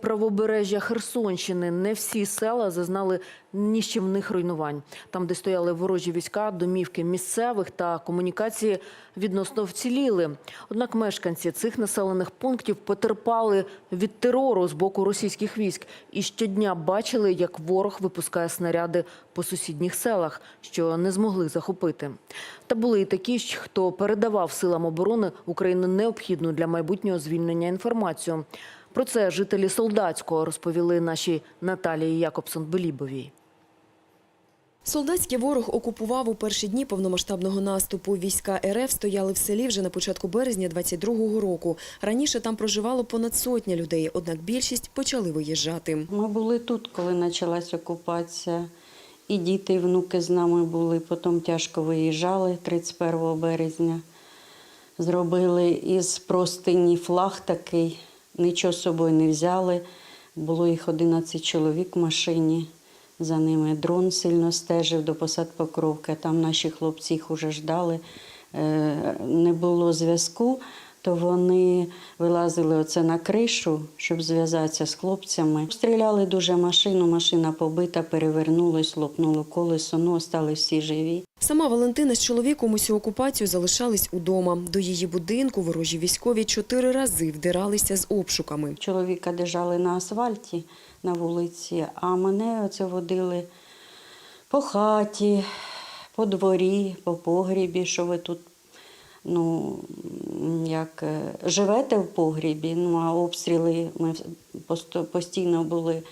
Правобережжя Херсонщини не всі села зазнали ніщівних руйнувань. Там, де стояли ворожі війська, домівки місцевих та комунікації відносно вціліли. Однак мешканці цих населених пунктів потерпали від терору з боку російських військ і щодня бачили, як ворог випускає снаряди по сусідніх селах, що не змогли захопити. Та були і такі, хто передавав силам оборони України необхідну для майбутнього звільнення інформацію. Про це жителі Солдатського розповіли нашій Наталії Якобсон-Белібовій. Солдатський ворог окупував у перші дні повномасштабного наступу. Війська РФ стояли в селі вже на початку березня 22-го року. Раніше там проживало понад сотня людей, однак більшість почали виїжджати. Ми були тут, коли почалась окупація. І діти, і внуки з нами були. Потім тяжко виїжджали 31 березня. Зробили із простині флаг такий, нічого з собою не взяли. Було їх 11 чоловік в машині. За ними дрон сильно стежив до посад Покровки. Там наші хлопці їх уже ждали. Е, Не було зв'язку, то вони вилазили оце на кришу, щоб зв'язатися з хлопцями. Стріляли дуже машину, машина побита, перевернулась, лопнуло колесо, ну, остались всі живі. Сама Валентина з чоловіком усю окупацію залишались удома. До її будинку ворожі військові чотири рази вдиралися з обшуками. Чоловіка держали на асфальті на вулиці, а мене оце водили по хаті, по дворі, по погрібі, що ви тут ну, як е, живете в погрібі, ну а обстріли ми постійно були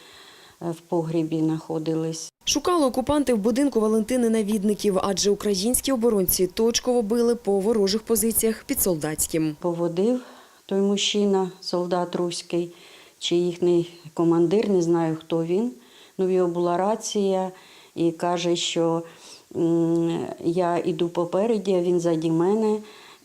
в погрібі, знаходились. Шукали окупанти в будинку Валентини Навідників, адже українські оборонці точково били по ворожих позиціях під солдатським. поводив той мужчина, солдат руський, чи їхній командир, не знаю хто він. Ну, в його була рація і каже, що я йду попереді, а він заді мене.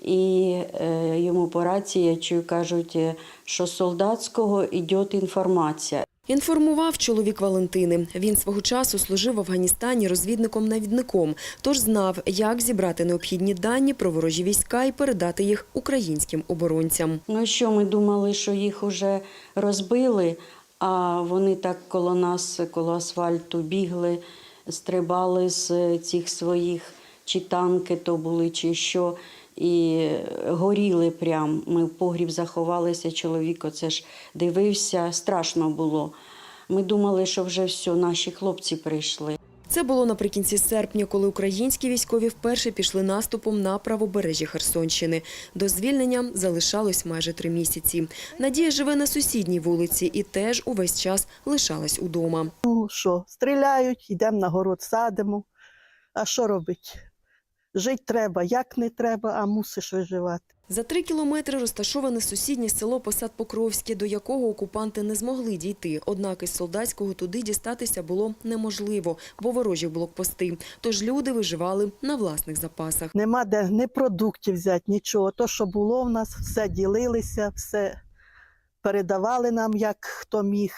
І е, йому по рації чую, кажуть, е, що з солдатського йде інформація. Інформував чоловік Валентини. Він свого часу служив в Афганістані розвідником-навідником, тож знав, як зібрати необхідні дані про ворожі війська і передати їх українським оборонцям. Ну що, ми думали, що їх уже розбили, а вони так коло нас, коло асфальту бігли, стрибали з цих своїх, чи танки то були, чи що, і горіли прям. Ми в погріб заховалися, чоловік оце ж дивився, страшно було. Ми думали, що вже все, наші хлопці прийшли. Це було наприкінці серпня, коли українські військові вперше пішли наступом на правобережжя Херсонщини. До звільнення залишалось майже три місяці. Надія живе на сусідній вулиці і теж увесь час лишалась удома. Ну що, стріляють, йдемо на город, садимо. А що робить? Жити треба, як не треба, а мусиш виживати. За три кілометри розташоване сусіднє село Посад Покровське, до якого окупанти не змогли дійти. Однак із солдатського туди дістатися було неможливо, бо ворожі блокпости. Тож люди виживали на власних запасах. Нема де ні продуктів взяти, нічого. То, що було в нас, все ділилися, все передавали нам, як хто міг.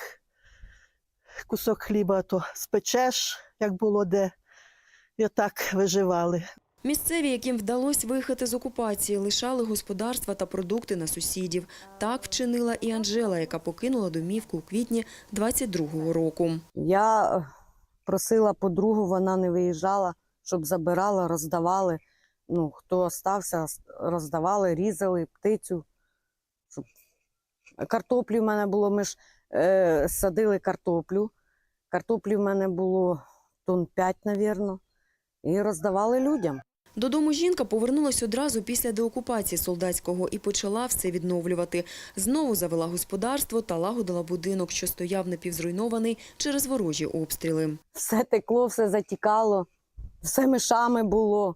Кусок хліба то спечеш, як було де. І отак виживали. Місцеві, яким вдалося виїхати з окупації, лишали господарства та продукти на сусідів. Так вчинила і Анжела, яка покинула домівку у квітні 22-го року. Я просила подругу, вона не виїжджала, щоб забирала, роздавали. Ну, хто остався, роздавали, різали птицю. Щоб... Картоплі в мене було, ми ж е, садили картоплю. Картоплі в мене було тонн 5, мабуть, і роздавали людям. Додому жінка повернулась одразу після деокупації солдатського і почала все відновлювати. Знову завела господарство та лагодила будинок, що стояв напівзруйнований через ворожі обстріли. Все текло, все затікало, все мишами було.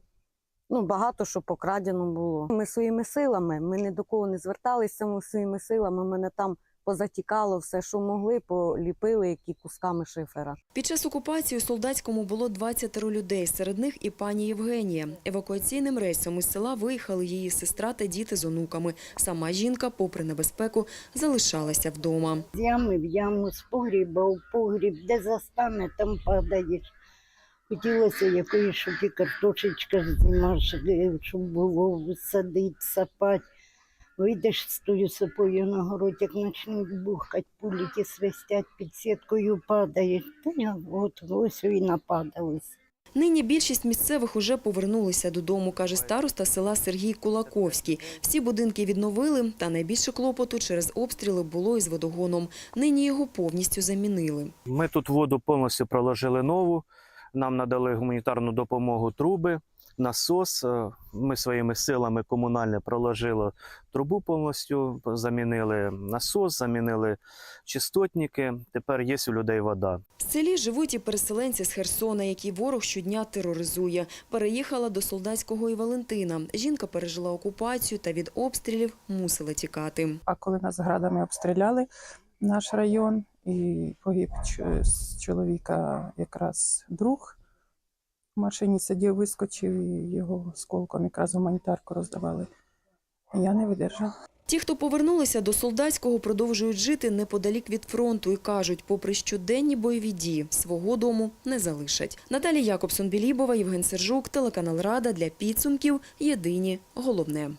Ну, багато що покрадено було. Ми своїми силами, ми ні до кого не зверталися, ми своїми силами мене там позатікало, все, що могли, поліпили, які кусками шифера. Під час окупації у солдатському було 20 людей, серед них і пані Євгенія. Евакуаційним рейсом із села виїхали її сестра та діти з онуками. Сама жінка, попри небезпеку, залишалася вдома. З ями в яму, з погріба в погріб, де застане, там падаєш. Хотілося якоїсь, щоб і картошечка знімаш, щоб було садити, сапати. Вийдеш з тою сапою на город, як почнуть бухать, пулі ті свистять під сіткою падають. Та я от ось і нападались. Нині більшість місцевих уже повернулися додому, каже староста села Сергій Кулаковський. Всі будинки відновили, та найбільше клопоту через обстріли було із водогоном. Нині його повністю замінили. Ми тут воду повністю проложили нову. Нам надали гуманітарну допомогу труби, насос. Е, Ми своїми силами комунальне проложили трубу повністю, замінили насос, замінили чистотники. Тепер є у людей вода. В селі живуть і переселенці з Херсона, які ворог щодня тероризує. Переїхала до солдатського і Валентина. Жінка пережила окупацію та від обстрілів мусила тікати. А коли нас градами обстріляли наш район, і погиб з чоловіка якраз друг. В машині сидів, вискочив, і його осколком якраз гуманітарку роздавали. Я не видержала. Ті, хто повернулися до солдатського, продовжують жити неподалік від фронту і кажуть, попри щоденні бойові дії, свого дому не залишать. Наталія Якобсон-Білібова, Євген Сержук, телеканал Рада для підсумків. Єдині головне.